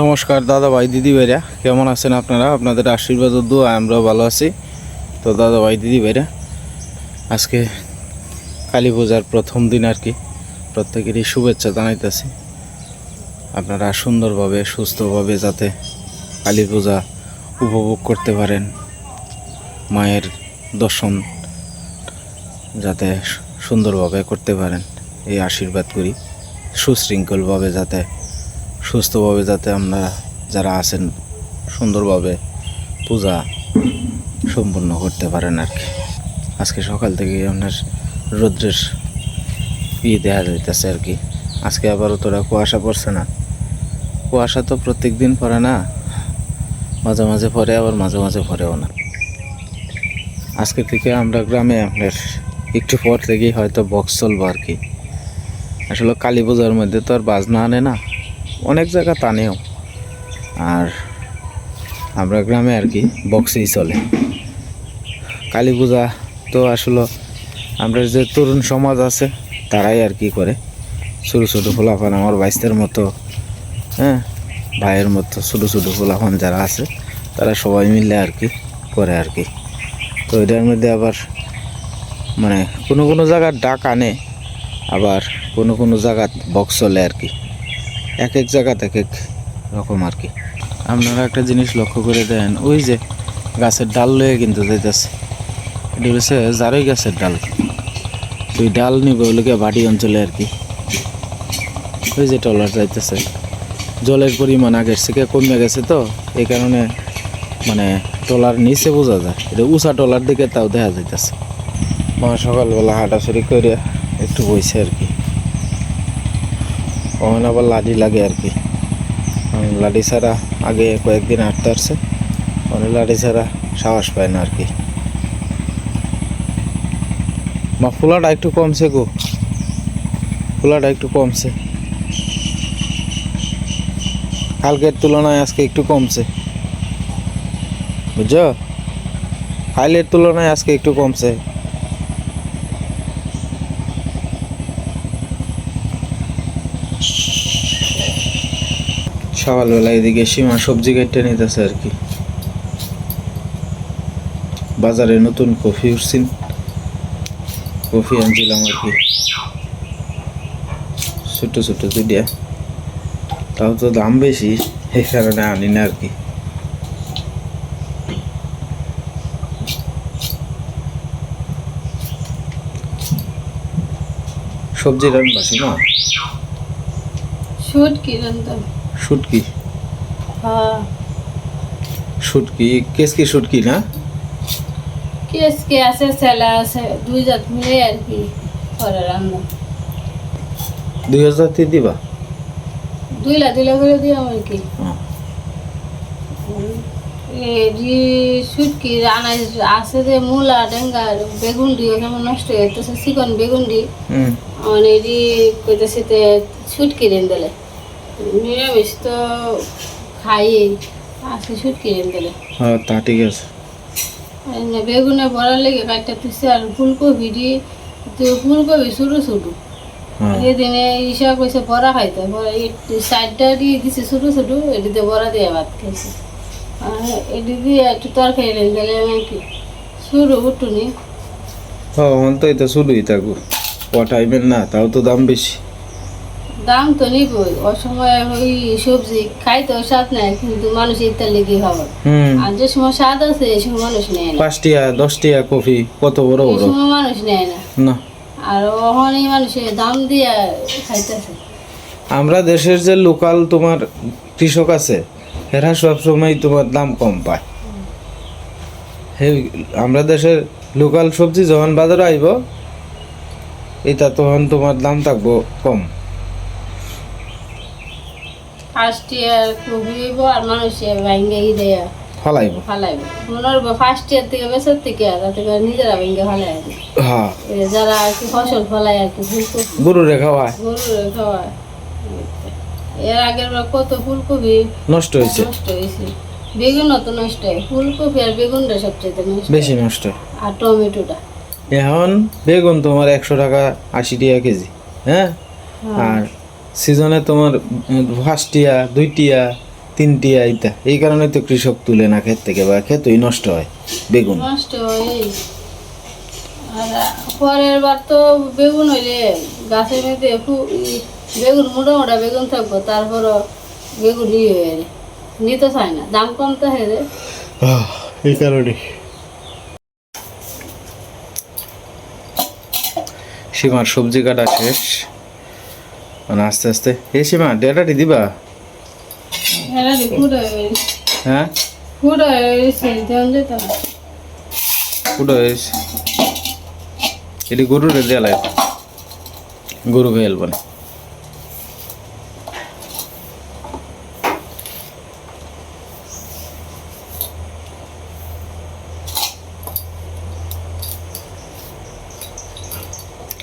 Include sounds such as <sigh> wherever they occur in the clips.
নমস্কার দাদা ভাই দিদি ভাইরা। কেমন আছেন আপনারা? আপনাদের আশীর্বাদ দোয়া, আমরাও ভালো আছি। তো দাদা ভাই দিদি ভাইরা, আজকে কালী পূজার প্রথম দিন আর কি। প্রত্যেকেরই শুভেচ্ছা জানাইতেছি। আপনারা সুন্দরভাবে, সুস্থভাবে যাতে কালী পূজা উপভোগ করতে পারেন। মায়ের দর্শন যাতে সুন্দরভাবে করতে পারেন। এই আশীর্বাদ করি। সুশৃঙ্খলভাবে যাতে সুস্থভাবে যাতে আমরা যারা আছেন সুন্দরভাবে পূজা সম্পূর্ণ করতে পারেন আর কি। আজকে সকাল থেকে আপনার রৌদ্রের ই দেখা যাইতেছে আর কি। আজকে আবার তোরা কুয়াশা পড়ছে না। কুয়াশা তো প্রত্যেক দিন পড়ে না, মাঝে মাঝে পরে আবার মাঝে মাঝে পড়েও না। আজকে থেকে আমরা গ্রামে আপনার একটু পর থেকেই হয়তো বক্স চলবো আর কি। আসলে কালী পূজার মধ্যে তো আর বাজনা আনে না। অনেক জায়গা টানেও। আর আমরা গ্রামে আর কি বক্সেই চলে। কালী পূজা তো আসলে আমরা যে তরুণ সমাজ আছে, তারাই আর কি করে। ছোটো ছোটো ফোলাফান আমার বাইস্তের মতো হ্যাঁ ভাইয়ের মতো ছোটো ছোটো ফোলাফান যারা আছে, তারা সবাই মিলে আর কি করে আর কি। তো এটার মধ্যে আবার মানে কোনো কোনো জায়গার ডাক আনে, আবার কোনো কোনো জায়গাত বক্স চলে আর কি। এক এক জায়গাতে এক এক রকম আর কি। আপনারা একটা জিনিস লক্ষ্য করে দেন, ওই যে গাছের ডাল লয়ে কিন্তু যাইতেছে। এটি হচ্ছে জারই গাছের ডাল। ওই ডাল নিবে ওগুলোকে বাড়ি অঞ্চলে আর কি। ওই যে টলার যাইতেছে। জলের পরিমাণ আগের থেকে কমে গেছে তো, এই কারণে মানে টলার নিচে বোঝা যায়। এটা উষা টলার দিকে তাও দেখা যাইতেছে। মা সকালবেলা হাঁটাছড়ি করে একটু বইছে আর কি। কখন আবার লাডি লাগে আর কি। লাডি ছাড়া আগে কয়েকদিন হাঁটতে আসছে অনেক লাডি ছাড়া সাহস পায় না আর কি। মা, ফুলাটা একটু কমছে গো। ফুলাটা একটু কমছে। কালকের তুলনায় আজকে একটু কমছে। বুঝছ? কালের তুলনায় আজকে একটু কমছে। সকালবেলা এদিকে সীমা সবজি কেটে নিতেছে আর কি। বাজারে নতুন কফি উঠছেন কফি আনছিলাম আর কি। ছোট ছোট দুটিয়া তাও তো দাম বেশি সেই কারণে আনি না আর কি। সবজি রান্না শুট কি রান্ধতাম শুটকি। হ্যাঁ। শুটকি কেসকি শুটকি না? কেসকে আছে ছেলে আছে দুই জাত মিলে আর কি করে রান্না। দুই হাজার দিয়ে দিবা? দুইলা দুইলা করে দিলাম আর কি। হ্যাঁ। এডি শুটকি রান্না আছে যে মূলা ডেঙ্গা বেগুন দিয়ে কেমন নষ্ট হয়ে যেতেছে চিকন বেগুন দি আমার এডি কইতেছে তে শুটকি রেন দিলে। নিরামিষ তো খাই আজকে শুটকি রেন দিলে হ্যাঁ তা ঠিক আছে। বেগুনে বড়া লেগে কাটটা তুইছে আর ফুলকপি দিয়ে ফুলকপি ছোটো ছোটো। হ্যাঁ। সেদিনে ঈশা কইছে বড়া খাইতে। বড়া সাইডটা দিয়ে দিছে ছোটো ছোটো এটিতে বড়া দিয়ে ভাত খাইছে। আর এটি দিয়ে একটু তরকারি রেন দিলে কি শুরু উঠুনি হ্যাঁ অন তো থাকব না তাও তো দাম বেশি। দাম তো নিবই। অসময় ওই সবজি খাইতেও স্বাদ নেয় কিন্তু মানুষ ইত্যাদি লেগে হুম। আর যে সময় স্বাদ আছে এই সময় মানুষ নেয় না। পাঁচটিয়া দশটিয়া কফি কত বড় এই বড়? সময় মানুষ নেয় না। না। আর ওখানে মানুষের দাম দিয়ে খাইতেছে। আমরা দেশের যে লোকাল তোমার কৃষক আছে এরা সবসময় তোমার দাম কম পায়। হে আমরা দেশের লোকাল সবজি যখন বাজারে আইব এটা তখন তোমার দাম থাকব কম। ফার্স্ট ইয়ার খুবইব আর মানুষের ভাঙ্গে ই দেয়া। ফলাইব? ফালাইব। মনে হব ফার্স্ট ইয়ার থেকে বেসর থেকে তাতে করে নিজেরা ভেঙে ফালাই হ্যাঁ। যারা আর কি ফসল ফলায় আর কি ফুলকপি গরু রেখা হয়। গরু খাওয়ায়। এর আগের বার কত ফুলকপি নষ্ট হয়েছে। নষ্ট হয়েছে। বেগুনও তো নষ্ট হয়। ফুলকপি আর বেগুনটা সবচেয়ে নষ্ট বেশি নষ্ট আর টমেটোটা। এখন বেগুন তোমার একশো টাকা আশি টাকা কেজি হ্যাঁ। আর সিজনে তোমার পাঁচটিয়া দুইটিয়া তিনটি আইতা এই কারণে তো কৃষক তুলে না ক্ষেত থেকে বা ক্ষেতই নষ্ট হয় বেগুন। নষ্ট হয়ে আর পরের বার তো বেগুন হইলে গাছের মধ্যে বেগুন মোটা মোটা বেগুন থাকব তারপরও বেগুন ইয়ে হয়ে নিতে চায় না দাম কমতে হয়ে যায়। এই কারণে। সীমার সবজি কাটা শেষ। মানে আস্তে আস্তে। এই সীমা ডেটাটি দিবা? হয়ে? এটি গরুর দেওয়া লাগে। গরু খেয়ে এলবো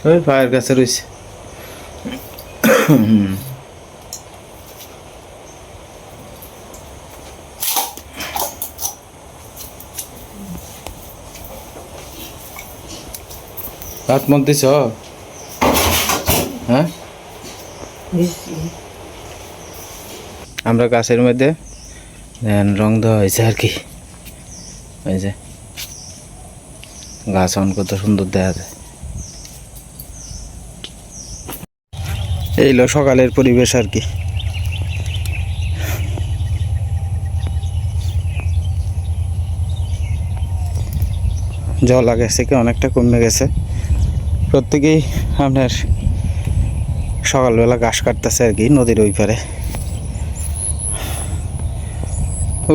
ওই পায়ের কাছে রয়েছে ভাত মত দিছ হ্যাঁ? আমরা গাছের মধ্যে রং দেওয়া হয়েছে আর কি। যে, গাছ অন কত সুন্দর দেখা যায়। এই হলো সকালের পরিবেশ আর কি। জল আগের থেকে অনেকটা কমে গেছে। প্রত্যেকেই আপনার সকালবেলা ঘাস কাটতেছে আর কি নদীর ওই পারে।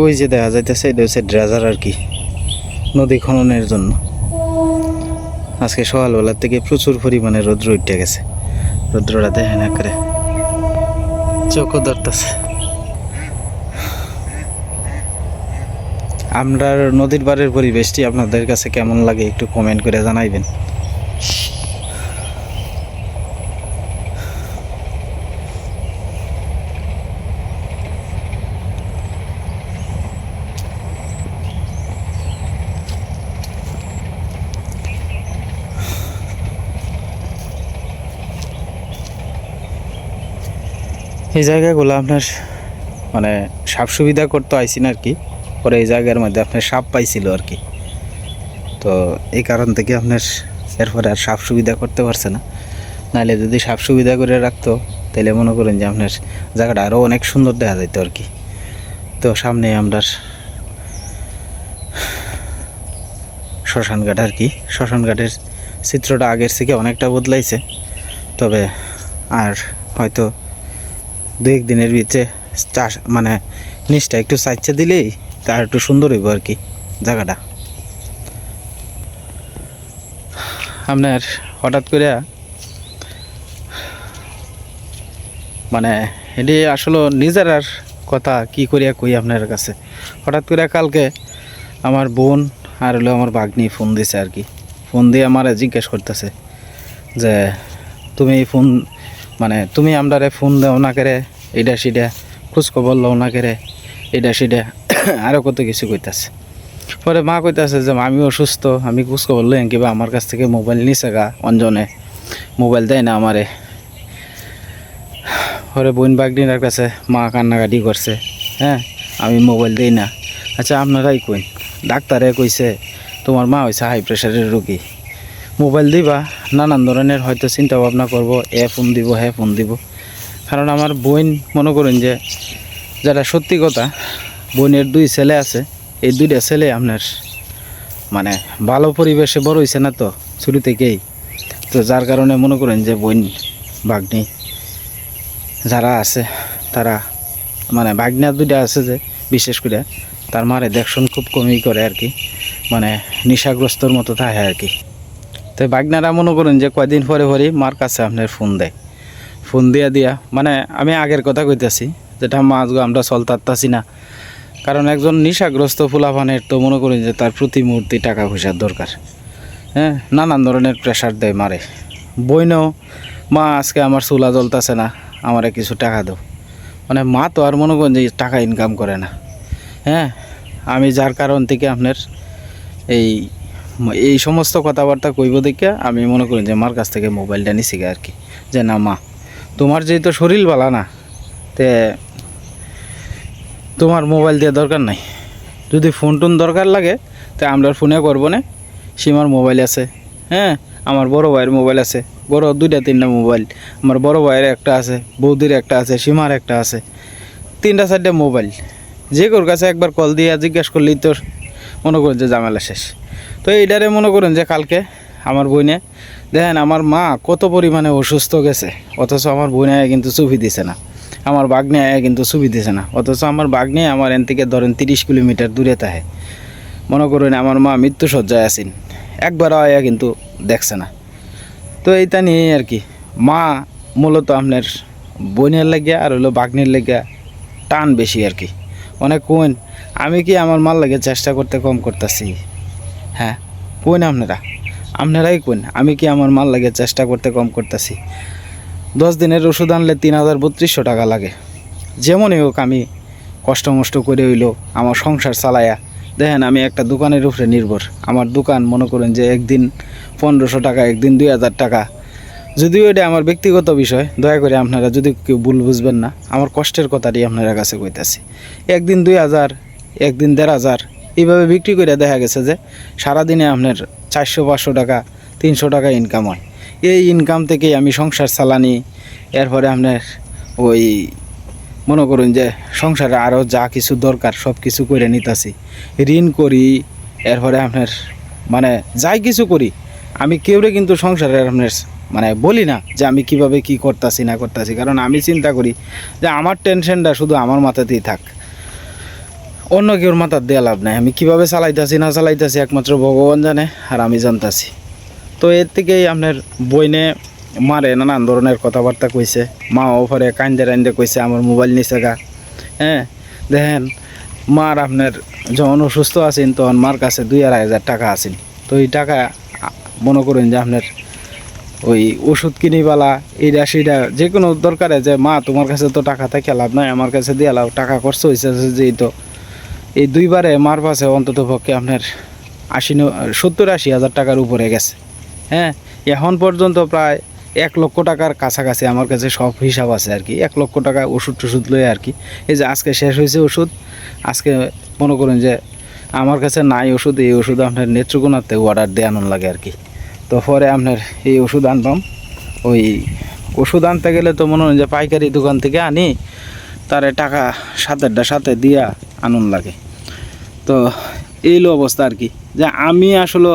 ওই যে দেখা যাইতেছে, এটা হচ্ছে ড্রেজার আর কি, নদী খননের জন্য। আজকে সকালবেলার থেকে প্রচুর পরিমাণে রৌদ্র উঠে গেছে। রৌদ্রটা দেখে না করে। চোখও ধরতেছে। আমরা নদীর বাড়ির পরিবেশটি আপনাদের কাছে কেমন লাগে একটু কমেন্ট করে জানাইবেন। এই জায়গাগুলো আপনার মানে সাপ সুবিধা করতে আইসি না আর কি পরে এই জায়গার মধ্যে আপনার সাপ পাইছিল আর কি তো এই কারণ থেকে আপনার এরপরে আর সাপ সুবিধা করতে পারছে না। নাহলে যদি সাপ সুবিধা করে রাখতো, তাহলে মনে করেন যে আপনার জায়গাটা আরও অনেক সুন্দর দেখা যেত আর কি তো সামনে আমরা শ্মশান ঘাট আর কি শ্মশান ঘাটের চিত্রটা আগের থেকে অনেকটা বদলাইছে। তবে আর হয়তো দু এক দিনের ভিতরে চাষ মানে নিচটা একটু সাইচে দিলেই তার একটু সুন্দর হইব আর কি জায়গাটা। আপনার হঠাৎ করে মানে এটি আসলে নিজের আর কথা কি করিয়া কই আপনার কাছে? হঠাৎ করে কালকে আমার বোন আর হলো আমার বাগনি ফোন দিছে আর কি। ফোন দিয়ে আমার জিজ্ঞেস করতেছে যে, তুমি ফোন মানে তুমি আমরারে ফোন দাও না করে এটা সেটা খোঁজ খবর লও না করে এটা সেটা আরও কত কিছু কইতাছে। পরে মা কইতাছে যে, আমি অসুস্থ, আমি খোঁজ খবর লই কিবা আমার কাছ থেকে মোবাইল নিছে গা অঞ্জনে, মোবাইল দেয় না আমারে। পরে বোন বাগদিনার কাছে মা কান্নাকাটি করছে হ্যাঁ আমি মোবাইল দিই না। আচ্ছা আপনারাই কইন। ডাক্তারে কইছে, তোমার মা হয়েছে হাই প্রেশারের রোগী। মোবাইল দিবা, নানান ধরনের হয়তো চিন্তা ভাবনা করব, এ ফোন দিব হ্যাঁ ফোন দিব। কারণ আমার বোন, মনে করেন যে যেটা সত্যি কথা, বোনের দুই ছেলে আছে, এই দুইটা ছেলে আপনার মানে ভালো পরিবেশে বড় হয়েছে না তো শুরু থেকেই। তো যার কারণে মনে করেন যে, বোন বাগনি যারা আছে, তারা মানে বাগনা দুইটা আছে যে, বিশেষ করে, তার মারে দেখশন খুব কমই করে আর কি। মানে নেশাগ্রস্তর মতো থাকে আর কি। তো বাগনারা মনে করেন যে কয়দিন পরে পরে মার কাছে আপনার ফোন দেয়। ফোন দিয়া দিয়া মানে আমি আগের কথা কইতাছি, যেটা মাছ আমরা চলতারতাছি না। কারণ একজন নেশাগ্রস্ত ফুলাফানের তো মনে করেন যে তার প্রতি মুহূর্তে টাকা পয়সার দরকার। হ্যাঁ নানান ধরনের প্রেশার দেয় মারে। বইনও, মা, আজকে আমার চুলা জ্বলতাছে না, আমারে কিছু টাকা দাও। মানে মা তো আর মনে করেন যে টাকা ইনকাম করে না। হ্যাঁ আমি যার কারণ থেকে আপনার এই এই সমস্ত কথাবার্তা কইব দেখে আমি মনে করি যে মার কাছ থেকে মোবাইলটা নিছি আর কি। যে না মা, তোমার যেহেতু শরীর ভালো না, তে তোমার মোবাইল দিয়ে দরকার নাই। যদি ফোন টোন দরকার লাগে, তা আমরা ফোনে করব না। সীমার মোবাইল আছে হ্যাঁ? আমার বড় ভাইয়ের মোবাইল আছে, বড় দুইটা তিনটা মোবাইল। আমার বড় ভাইয়ের একটা আছে, বৌদির একটা আছে, সীমার একটা আছে। তিনটা চারটা মোবাইল। যে কোর কাছে একবার কল দিয়ে জিজ্ঞেস করলেই তোর মনে করেন যে ঝামেলা শেষ। তো এইটারে মনে করেন যে কালকে আমার বইনে, দেখেন আমার মা কত পরিমাণে অসুস্থ গেছে, অথচ আমার বইনে কিন্তু চুপি দিছে না। আমার বাগনে কিন্তু চুপি দিছে না, অথচ আমার বাগনে আমার এন থেকে ধরেন তিরিশ কিলোমিটার দূরে থাকে। মনে করেন আমার মা মৃত্যু সজ্জায় আছেন একবার আয়া কিন্তু দেখছে না। তো এইটা নিয়ে আর কি, মা মূলত আপনার বোনের লেগে আর হলো বাগনের লেগে টান বেশি আর কি। অনেক কোন আমি কি আমার মাল লাগে চেষ্টা করতে কম করতেছি? হ্যাঁ কোন আপনারা? আপনারাই কোন? আমি কি আমার মাল লাগে চেষ্টা করতে কম করতেছি? দশ দিনের ওষুধ আনলে তিন হাজার বত্রিশশো টাকা লাগে। যেমনই হোক আমি কষ্ট মষ্ট করে হইল আমার সংসার চালায়া। দেখেন, আমি একটা দোকানের উপরে নির্ভর। আমার দোকান মনে করেন যে একদিন পনেরোশো টাকা, একদিন দুই হাজার টাকা। যদিও এটা আমার ব্যক্তিগত বিষয়, দয়া করে আপনারা যদি কেউ ভুল বুঝবেন না, আমার কষ্টের কথাটি আপনারা কাছে কইতাছি। একদিন দুই হাজার, একদিন দেড় হাজার এইভাবে বিক্রি করে দেখা গেছে যে সারাদিনে আপনার চারশো, পাঁচশো টাকা, তিনশো টাকা ইনকাম হয়। এই ইনকাম থেকেই আমি সংসার চালানি, এরপরে আপনার ওই মনে করুন যে সংসারে আরও যা কিছু দরকার সব কিছু করে নিতাছি। ঋণ করি, এরপরে আপনার মানে যাই কিছু করি, আমি কেউরে কিন্তু সংসারের আপনার মানে বলি না যে আমি কীভাবে কি করতাছি, না করতাছি। কারণ আমি চিন্তা করি যে আমার টেনশনটা শুধু আমার মাথাতেই থাক। অন্য কেউর মাথার দেওয়া লাভ নাই। আমি কীভাবে চালাইতাছি, না চালাইতাছি, একমাত্র ভগবান জানে, আর আমি জানতাছি। তো এর থেকেই আপনার বইনে মারে নানান ধরনের কথাবার্তা কইছে। মা ওপরে কান্দে রান্দে কইছে আমার মোবাইল নিছে গা। হ্যাঁ দেখেন, মার আপনার যখন অসুস্থ আছেন, তখন মার কাছে দুই আড়াই হাজার টাকা আছেন। তো এই টাকা, মনে করেন যে আপনার ওই ওষুধ কিনিবালা এইটা সেইটা যে কোনো দরকারে যে, মা, তোমার কাছে তো টাকা থাকে লাভ নাই, আমার কাছে দিয়ে লাভ টাকা খরচ হয়েছে যে তো। এই দুইবারে মার পাশে অন্তত পক্ষে আপনার আশি সত্তর আশি হাজার টাকার উপরে গেছে। হ্যাঁ এখন পর্যন্ত প্রায় এক লক্ষ টাকার কাছাকাছি আমার কাছে সব হিসাব আছে আর কি। এক লক্ষ টাকা ওষুধ টষুধ লয়ে আর কি। এই যে আজকে শেষ হয়েছে ওষুধ, আজকে মনে করুন যে আমার কাছে নাই ওষুধ, এই ওষুধ আপনার নেত্রকোনাতে অর্ডার আনন্দ লাগে আর কি। তো পরে আপনার এই ওষুধ আনবাম। ওই ওষুধ আনতে গেলে তো মনে হয় যে পাইকারি দোকান থেকে আনি, তারে টাকা সাতেরটা সাথে দিয়া আনন্দ লাগে। তো এইলো অবস্থা আর কি। যে আমি আসলে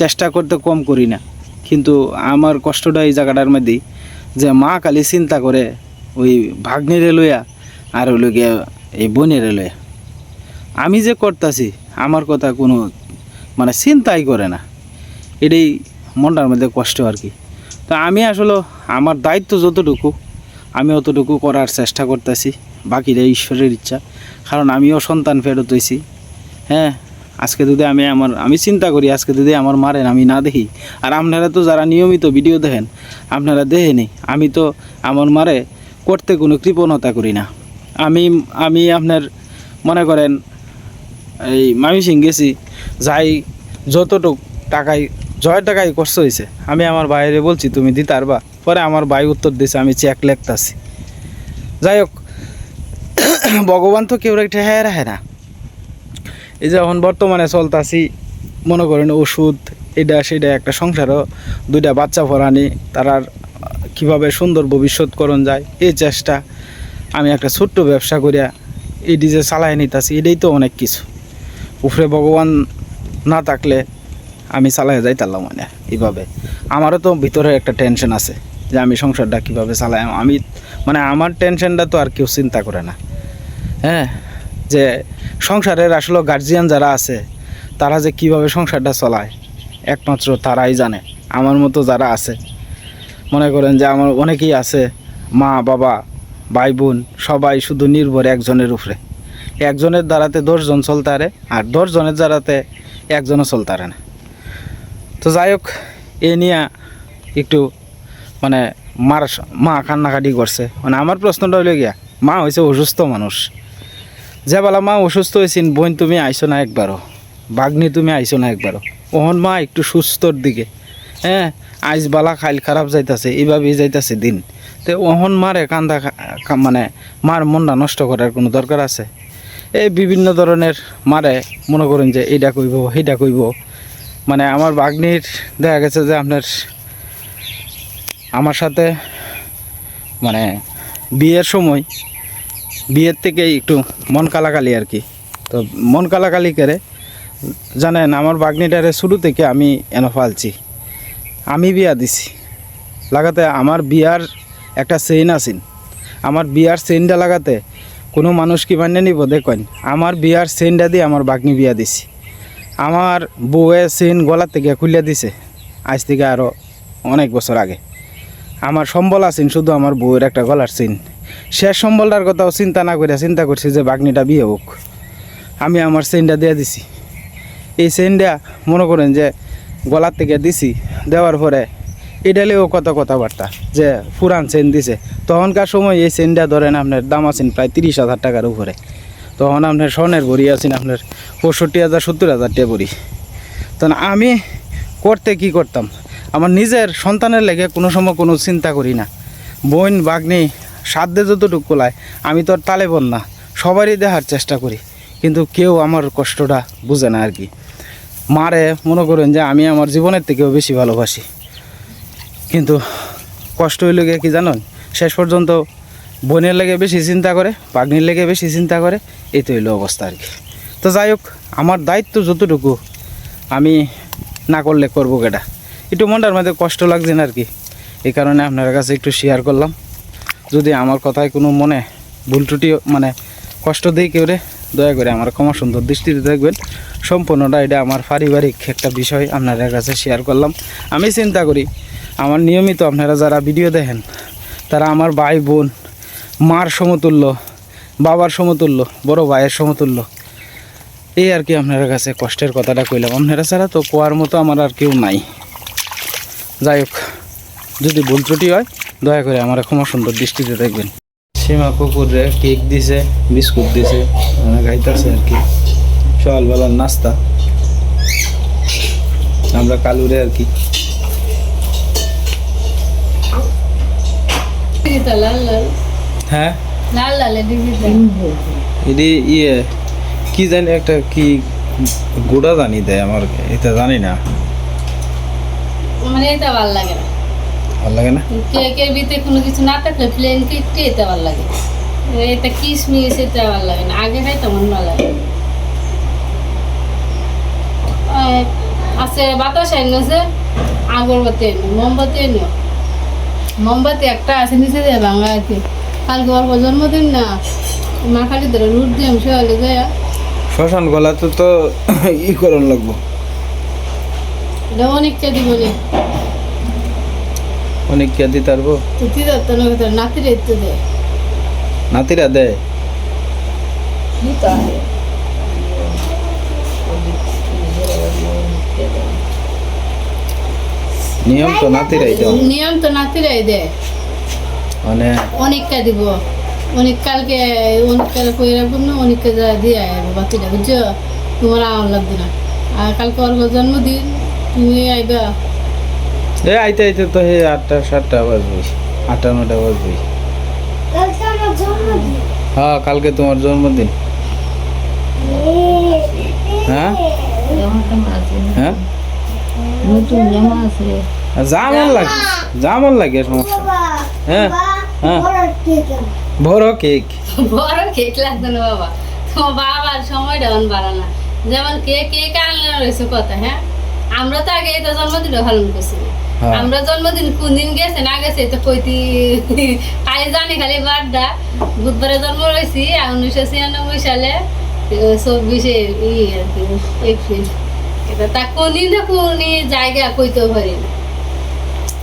চেষ্টা করতে কম করি না, কিন্তু আমার কষ্টটা এই জায়গাটার মধ্যেই যে মা খালি চিন্তা করে ওই ভাগ্নিরে লইয়া আর হইল গিয়া এই বোনেরে লইয়া আমি যে করতাছি, আমার কথা কোনো মানে চিন্তাই করে না। এটাই মনটার মধ্যে কষ্ট আর কি। তো আমি আসলে আমার দায়িত্ব যতটুকু, আমি অতটুকু করার চেষ্টা করতেছি, বাকিটা ঈশ্বরের ইচ্ছা। কারণ আমিও সন্তান ফেরত হয়েছি হ্যাঁ আজকে যদি আমি আমার আমি চিন্তা করি, আজকে যদি আমার মারেন, আমি না দেখি। আর আপনারা তো যারা নিয়মিত ভিডিও দেখেন, আপনারা দেখেনি আমি তো আমার মারে করতে কোনো কৃপণতা করি না। আমি আমি আপনার মনে করেন, এই মামি সিং গেছি, যাই যতটুক টাকায় জয় টাকায় কষ্ট হয়েছে আমি আমার বাইরে বলছি, তুমি দিতে পারবা? পরে আমার ভাই উত্তর দিছে, আমি চেক লেখতাছি। যাই হোক ভগবান তো কেউ একটা হ্যাঁ রাখে না। এই যে এখন বর্তমানে চলতাছি, মনে করেন ওষুধ, এটা সেটা একটা সংসারও, দুইটা বাচ্চা ভরানি তারার কীভাবে সুন্দর ভবিষ্যৎ করণ যায়, এই চেষ্টা। আমি একটা ছোট্ট ব্যবসা করিয়া এটি যে চালাই নিতেছি, এটাই তো অনেক কিছু। উপরে ভগবান না থাকলে আমি চালাই যাইতাম মানে এইভাবে। আমারও তো ভিতরে একটা টেনশন আছে যে আমি সংসারটা কীভাবে চালাই আমি মানে আমার টেনশনটা তো আর কেউ চিন্তা করে না। হ্যাঁ যে সংসারের আসলে গার্জিয়ান যারা আছে, তারা যে কীভাবে সংসারটা চলায়, একমাত্র তারাই জানে। আমার মতো যারা আছে, মনে করেন যে আমার অনেকেই আছে, মা, বাবা, ভাই, বোন, সবাই শুধু নির্ভর একজনের উপরে। একজনের দ্বারাতে দশজন চলতে পারে, আর দশজনের দ্বারাতে একজনও চলতে পারে না। তো যাই হোক, এ নিয়ে একটু মানে মার মা কান্নাকাটি করছে। মানে আমার প্রশ্নটা হইলে গিয়া, মা হয়েছে অসুস্থ মানুষ। যে বেলা মা অসুস্থ হয়েছেন বোন তুমি আইসো না একবারও। বাগনি তুমি আইসো না একবারও। ওহন মা একটু সুস্থর দিকে। হ্যাঁ আইস বালা খাইল খারাপ যাইতাছে, এইভাবেই যাইতাছে দিন। তো ওহন মারে কান্দা মানে মার মনটা নষ্ট করার কোনো দরকার আছে? এই বিভিন্ন ধরনের মারে মনে করেন যে এইটা কইব সেইটা কইব। মানে আমার বাগনির দেখা গেছে যে আপনার আমার সাথে মানে বিয়ের সময় বিয়ের থেকে একটু মন কালাকালি আর কি। তো মন কালাকালি করে, জানেন আমার বাগনিটারে শুরু থেকে আমি এন ফালছি। আমি বিয়া দিছি। লাগাতে আমার বিয়ার একটা চেইন আছেন আমার বিয়ার চেইনটা লাগাতে কোনো মানুষ কি মানে নিব? দেখেন, আমার বিয়ার চেইনটা দিয়ে আমার বাগনি বিয়া দিছি। আমার বউয়ে চেইন গলার থেকে খুলিয়া দিছে, আজ থেকে আরও অনেক বছর আগে। আমার সম্বল আছেন শুধু আমার বউয়ের একটা গলার চেইন শেষ সম্বলটার কথাও চিন্তা না করে চিন্তা করছি যে বাগনিটা বিয়ে হোক। আমি আমার চেইনটা দিয়ে দিছি। এই চেইনটা মনে করেন যে গলার থেকে দিছি, দেওয়ার পরে এটালেও কত কথাবার্তা যে পুরান চেন দিছে। তখনকার সময় এই চেনটা ধরেন আপনার দাম আছেন প্রায় তিরিশ হাজার টাকার উপরে। তখন আপনার স্বর্ণের ভরি আছেন আপনার পঁয়ষট্টি হাজার, সত্তর হাজার টাকা বড়ি। তখন আমি করতে কি করতাম? আমার নিজের সন্তানের লেগে কোনো সময় কোনো চিন্তা করি না। বোন, বাগনি সাধ্যে যতটুকু কোলায়, আমি তো আর তালেবন না, সবারই দেখার চেষ্টা করি। কিন্তু কেউ আমার কষ্টটা বুঝে না আর কি। মারে মনে করেন যে আমি আমার জীবনের থেকেও বেশি ভালোবাসি। কিন্তু কষ্ট হইলে গিয়ে কি জানেন? শেষ পর্যন্ত বোনের লেগে বেশি চিন্তা করে, পাগনির লেগে বেশি চিন্তা করে, এই তো হইল অবস্থা আর কি। তো যাই হোক, আমার দায়িত্ব যতটুকু, আমি না করলে করব কেটা একটু মনটার মধ্যে কষ্ট লাগছে না আর কি। এই কারণে আপনার কাছে একটু শেয়ার করলাম। যদি আমার কথায় কোনো মনে ভুল ত্রুটি মানে কষ্ট দিই কেউ রে, দয়া করে আমার ক্ষমা সুন্দর দৃষ্টিতে দেখবেন। সম্পূর্ণটা এটা আমার পারিবারিক একটা বিষয় আপনাদের কাছে শেয়ার করলাম। আমি চিন্তা করি, আমার নিয়মিত আপনারা যারা ভিডিও দেখেন, তারা আমার ভাই বোন, মার সমতুল্য, বাবার সমতুল্য, বড় ভাইয়ের সমতুল্য, এই আর কি আপনার কাছে কষ্টের কথাটা কইলাম। আপনারা ছাড়া তো কোয়ার মতো আমার আর কেউ নাই। যাই হোক, যদি ভুল ত্রুটি হয় দয়া করে আমার ক্ষমা সুন্দর দৃষ্টিতে দেখবেন। সীমা কুকুরে কেক দিছে বিস্কুট দিছে মানে খাইতেছে আর কি। সকালবেলার নাস্তা। আমরা কালুরে আর কি। হ্যাঁ? এটি ইয়ে কি জানি একটা কি গোড়া জানি দেয় আমার এটা জানি না। মানে এটা ভালো লাগে না। ভালো লাগে না? কেকের ভিতরে কোনো কিছু না থাকলে প্লেন কেকটি এটা ভালো লাগে। এটা কিশমিশ এটা ভালো লাগে না আগে খাই তেমন ভালো লাগে। আছে বাতাস এনেছে আগরবাতি এনে মোমবাতি এনে মোমবাতি একটা আছে নিচে দিয়ে ভাঙা আর কি কালকে অল্প জন্মদিন না মা খালি ধরে রুট দিয়ে আমি সকালে যায় শ্মশান গলা তো <coughs> ই করন লাগবো। অনেকটা দিব না অনেক কে দিতে পারব তো তিদার তো নয় নাতিরে তো দেয়? নাতিরা দেয়? নিয়ম তো নাতিরাই দেওয়া নিয়ম তো নাতিরাই দেয়। মানে? অনেকটা দিব। অনেক কালকে অনেক কাল কই রাখব না অনেককে যা দিয়ে আইবো বাতিটা বুঝছ? তোমার আমার লাগবে না। আর কালকে ওর জন্মদিন তুমি আইবা এ আইতে আইতে তো হে আটটা সাতটা বাজবই আটটা নটা বাজবই হ্যাঁ কালকে তোমার জন্মদিন। হ্যাঁ? হ্যাঁ? নতুন জামা আছে। যেমন লাগে যেমন লাগে সমস্যা। হ্যাঁ হ্যাঁ। বড় কেক বড় কেক লাগতো না বাবা। তোমার বাবার সময়টা অন বাড়ানা যেমন কেক কেক আনলে রয়েছে কথা হ্যাঁ? আমরা তো আগে এটা জন্মদিনটা পালন করছি। আমরা জন্মদিন কোন দিন গেছে না গেছে তো কইতি খালি জানি খালি বারটা বুধবারে জন্ম রয়েছি উনিশশো ছিয়ানব্বই সালে চব্বিশে ই আর কি এপ্রিল। এটা তা কোন দিন তো কোন জায়গা কইতেও পারি না।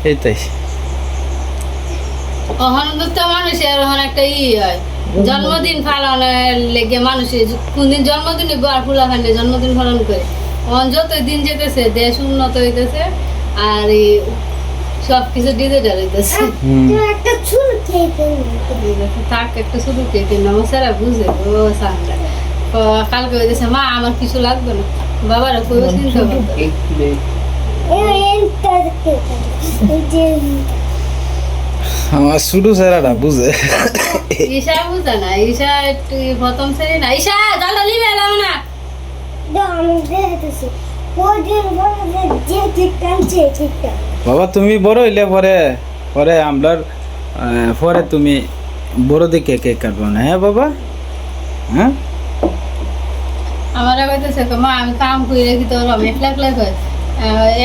এইটাই। তো মানুষের ওখানে একটা ই হয়। জন্মদিন পালনের লেগে মানুষের কোনদিন জন্মদিন বার ফুলা খাইলে জন্মদিন পালন করে। ওখান যত দিন যেতেছে দেশ উন্নত হইতেছে আর সব কিছু ডিজিটাল হইতেছে। হুম। থাক একটা শুরু কে কিনা আমার সারা বুঝে ও সামনে কালকে হইতেছে মা আমার কিছু লাগবে না। বাবারা কই চিন্তা করতে আমার শুধু চেহারাটা বুঝে। ঈশা বুঝে না ঈশা একটু প্রথম শ্রেণি না। ঈশা জালটা লিবে এলাম না। আমি দেখতেছি বাবা তুমি বড় হইলে পরে পরে আমরার আহ, পরে তুমি বড় দিকে কেক কাটবো না হ্যাঁ বাবা? হ্যাঁ? আমার কইতেছে তো মা আমি কাম কইরে কি তোর আমি একলা একলা কই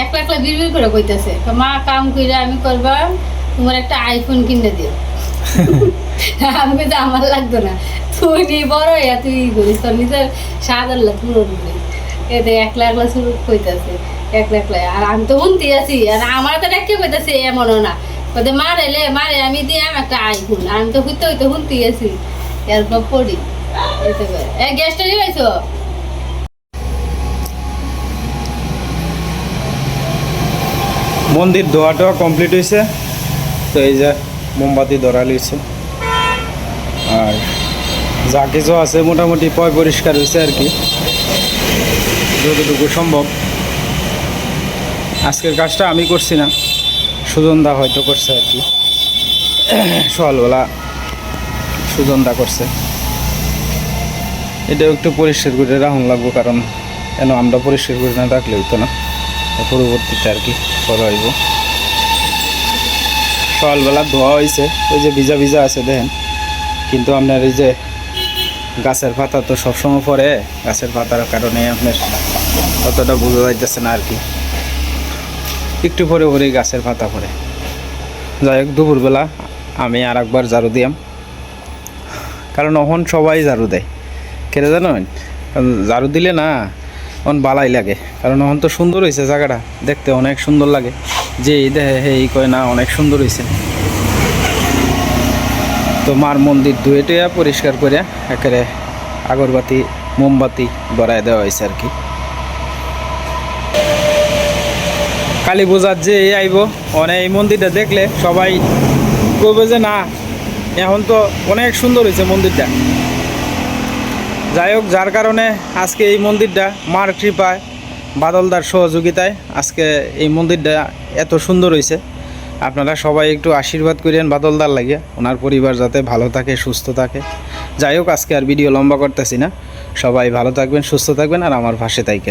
একলা একলা বিড়বিড় করে কইতেছে তো মা কাম কইরে আমি করবা তোমার একটা আইফোন কিনে দিও। <laughs> আমি তো আমার লাগতো না। তুই বড় হইয়া তুই করিস তোর নিজের সাদার লাগ পুরো এতে একলা একলা শুরু কইতাছে, একলা একলা। আর আমি তো শুনতে আছি, আর আমার তো দেখে কইতাছে এমনও না। কইতে মারে লে, মারে, আমি দিয়াম একটা আইফোন আমি তো হইতে হইতে শুনতে আছি। এরপর পড়ি। এতে এ গ্যাসটা নিয়ে আইছো মন্দির ধোয়াটা কমপ্লিট হয়েছে তো এই যে মোমবাতি ধরা লইছে। আর যা কিছু আছে মোটামুটি পয় পরিষ্কার হয়েছে আর কি। যতটুকু সম্ভব। আজকের কাজটা আমি করছি না, সুজনদা হয়তো করছে আর কি। সকালবেলা সুজনদা করছে। এটাও একটু পরিষ্কার করে রাখুন লাগবো, কারণ কেন আমরা পরিষ্কার করে না রাখলে হইতো না। পরবর্তীতে আর কি করা হইব। সকালবেলা ধোয়া হয়েছে ওই যে ভিজা ভিজা আছে দেখেন। কিন্তু আপনার এই যে গাছের পাতা তো সবসময় পরে গাছের পাতার কারণে আপনার অতটা বোঝা যাইতেছে না আর কি। একটু পরে পরেই গাছের পাতা পরে যাই হোক, দুপুরবেলা আমি আর একবার ঝাড়ু দিয়াম। কারণ এখন সবাই ঝাড়ু দেয়। কেটে জানেন ঝাড়ু দিলে না অন বালাই লাগে। কারণ এখন তো সুন্দর হয়েছে জায়গাটা, দেখতে অনেক সুন্দর লাগে। যে এই দেখে হে এই কয় না, অনেক সুন্দর হয়েছে তো মার মন্দির ধুয়ে টুয়ে পরিষ্কার করে একেবারে আগরবাতি, মোমবাতি ধরায় দেওয়া হয়েছে আর কি। কালী পূজার যে এই আইব অনেক এই মন্দিরটা দেখলে সবাই কবে যে না, এখন তো অনেক সুন্দর হয়েছে মন্দিরটা। যাই হোক, যার কারণে আজকে এই মন্দিরটা মার কৃপায়, বাদলদার সহযোগিতায় আজকে এই মন্দিরটা এত সুন্দর হয়েছে। আপনারা সবাই একটু আশীর্বাদ করিয়েন বাদলদার লাগে ওনার পরিবার যাতে ভালো থাকে, সুস্থ থাকে। যাই হোক, আজকে আর ভিডিও লম্বা করতেছি না। সবাই ভালো থাকবেন, সুস্থ থাকবেন, আর আমার ভাষে থাকবেন